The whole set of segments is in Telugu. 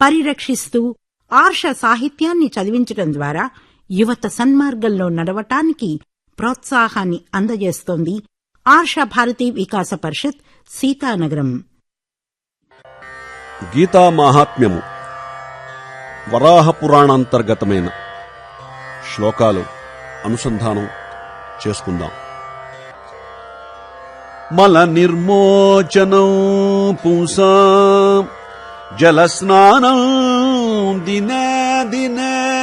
పరిరక్షిస్తూ ఆర్ష సాహిత్యాన్ని చదివించడం ద్వారా యువత సన్మార్గంలో నడవటానికి ప్రోత్సాహాన్ని అందజేస్తోంది ఆర్ష భారతీ వికాస పరిషత్ సీతానగరం. గీతా మాహాత్మ్యము. వరాహ పురాణాంతర్గతమైన శ్లోకాలు అనుసంధానం చేసుకుందాం. మల నిర్మోచనం పుంసా జలస్నానం దినే దినే.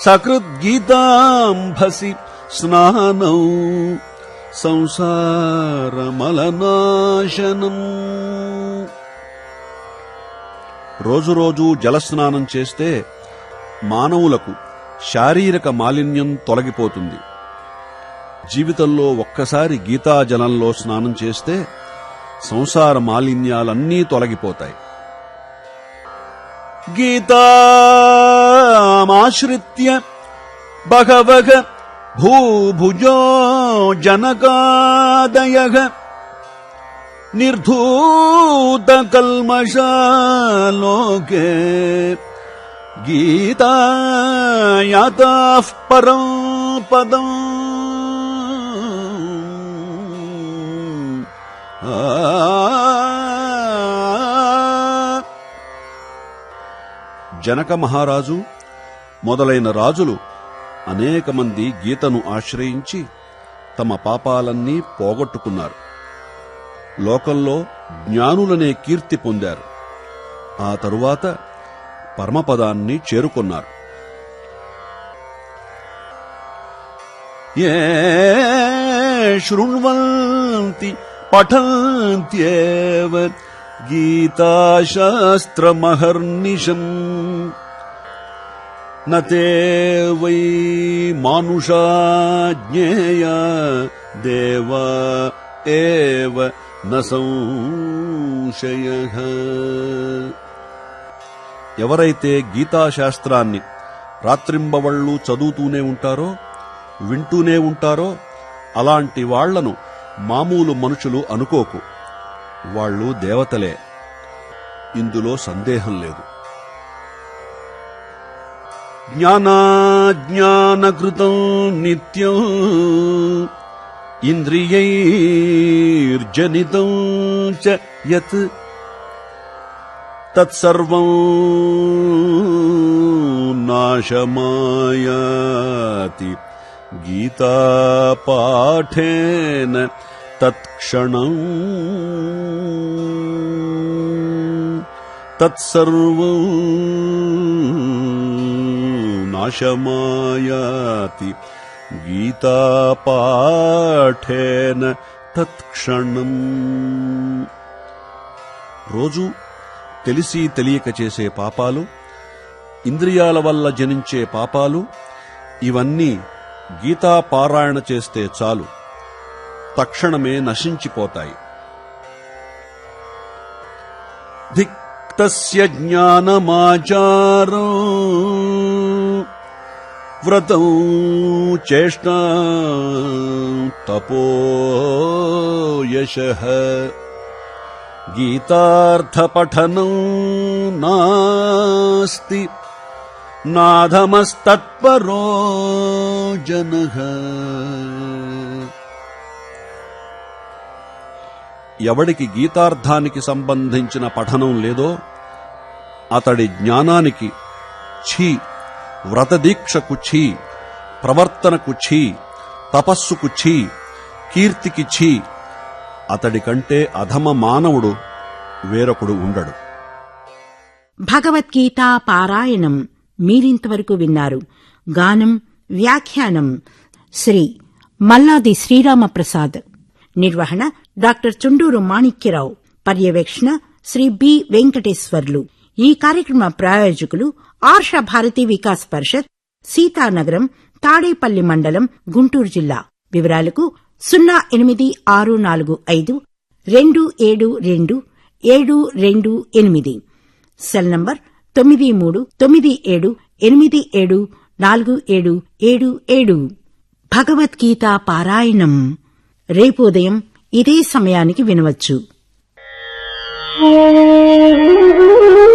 సకృద్గీతాంభసి స్నానం సంసారమలనాశనం. రోజు జలస్నానం చేస్తే మానవులకు శారీరక మాలిన్యం తొలగిపోతుంది. జీవితంలో ఒక్కసారి గీతాజలంలో స్నానం చేస్తే సంసార మాలిన్యాలన్నీ తొలగిపోతాయి. గీతామాశ్రిత్య బహవగ భూభుజో జనకాదయ నిర్ధూతకల్మషాలోకే గీతాయాతాః పరం పదం జనక మహారాజు మొదలైన రాజులు అనేక మంది గీతను ఆశ్రయించి తమ పాపాలన్నీ పోగొట్టుకున్నారు. లోకంలో జ్ఞానులనే కీర్తి పొందారు. ఆ తరువాత పరమపదాన్ని చేరుకున్నారు. ఏ శృణ్వంతి పఠంత్యేవ గీతాశాస్త్రమహర్నిశం నతే వై మానుషా జ్ఞేయ దేవ ఏవ న సంశయ ఎవరైతే గీతాశాస్త్రాన్ని రాత్రింబవళ్ళు చదువుతూనే ఉంటారో వింటూనే ఉంటారో అలాంటి వాళ్ళను మామూలు మనుషులు అనుకోకు. వాళ్ళు దేవతలే. ఇందులో సందేహం లేదు. జ్ఞానాజ్ఞానకృతం నిత్యం ఇంద్రియైర్జనితం చ యత్ తత్సర్వం నాశమాయ గీతాపాఠేన తత్క్షణం. తత్సర్వం నాశమాయాతి. గీతాపాఠేన తత్క్షణం. రోజు తెలిసి తెలియక చేసే పాపాలు ఇంద్రియాల వల్ల జనించే పాపాలు ఇవన్నీ గీతా పారాయణ చేస్తే చాలు. తక్షణమే నశించిపోతాయి. ధిక్తస్య జ్ఞానమాచారో. వ్రతం చేష్ట తపోయశ. గీతార్థపఠనం నాస్తి. నాధమస్తత్పరో జన ఎవడికి గీతార్థానికి సంబంధించిన పఠనం లేదో అతడి జ్ఞానానికి ఛీ వ్రతదీక్షకు ఛీ ప్రవర్తనకు ఛీ తపస్సుకు ఛీ కీర్తికి ఛీ అతడి కంటే అధమ మానవుడు వేరొకడు ఉండడు. భగవద్గీతా పారాయణం మీరింతవరకు విన్నారు. గానం వ్యాఖ్యానం శ్రీ మల్లాది శ్రీరామప్రసాద్. నిర్వహణ డాక్టర్ చుండూరు మాణిక్యరావు. పర్యవేక్షణ శ్రీ బి వెంకటేశ్వర్లు. ఈ కార్యక్రమ ప్రాయోజకులు ఆర్ష భారతి వికాస్ పరిషత్ సీతానగరం తాడేపల్లి మండలం గుంటూరు జిల్లా. వివరాలకు సున్నా ఎనిమిది ఆరు నాలుగు ఐదు రెండు ఏడు రెండు ఏడు రెండు ఎనిమిది. సెల్ నంబర్ తొమ్మిది మూడు తొమ్మిది ఏడు ఎనిమిది ఏడు నాలుగు ఏడు ఏడు ఏడు. భగవద్గీత పారాయణం. రేపు ఉదయం ఇదే సమయానికి వినవచ్చు.